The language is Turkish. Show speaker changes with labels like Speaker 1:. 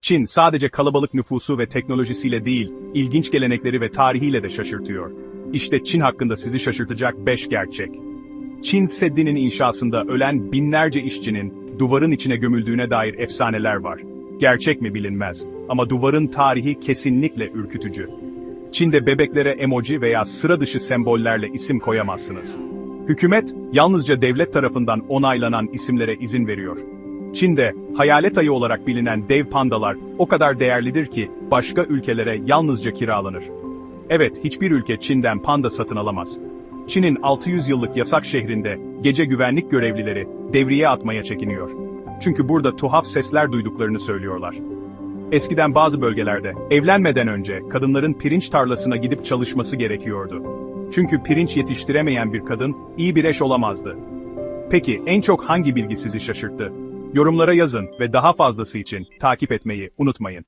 Speaker 1: Çin sadece kalabalık nüfusu ve teknolojisiyle değil, ilginç gelenekleri ve tarihiyle de şaşırtıyor. İşte Çin hakkında sizi şaşırtacak 5 gerçek. Çin Seddi'nin inşasında ölen binlerce işçinin duvarın içine gömüldüğüne dair efsaneler var. Gerçek mi bilinmez ama duvarın tarihi kesinlikle ürkütücü. Çin'de bebeklere emoji veya sıra dışı sembollerle isim koyamazsınız. Hükümet, yalnızca devlet tarafından onaylanan isimlere izin veriyor. Çin'de, hayalet ayı olarak bilinen dev pandalar o kadar değerlidir ki, başka ülkelere yalnızca kiralanır. Evet, hiçbir ülke Çin'den panda satın alamaz. Çin'in 600 yıllık yasak şehrinde, gece güvenlik görevlileri, devriye atmaya çekiniyor. Çünkü burada tuhaf sesler duyduklarını söylüyorlar. Eskiden bazı bölgelerde, evlenmeden önce, kadınların pirinç tarlasına gidip çalışması gerekiyordu. Çünkü pirinç yetiştiremeyen bir kadın, iyi bir eş olamazdı. Peki, en çok hangi bilgi sizi şaşırttı? Yorumlara yazın ve daha fazlası için takip etmeyi unutmayın.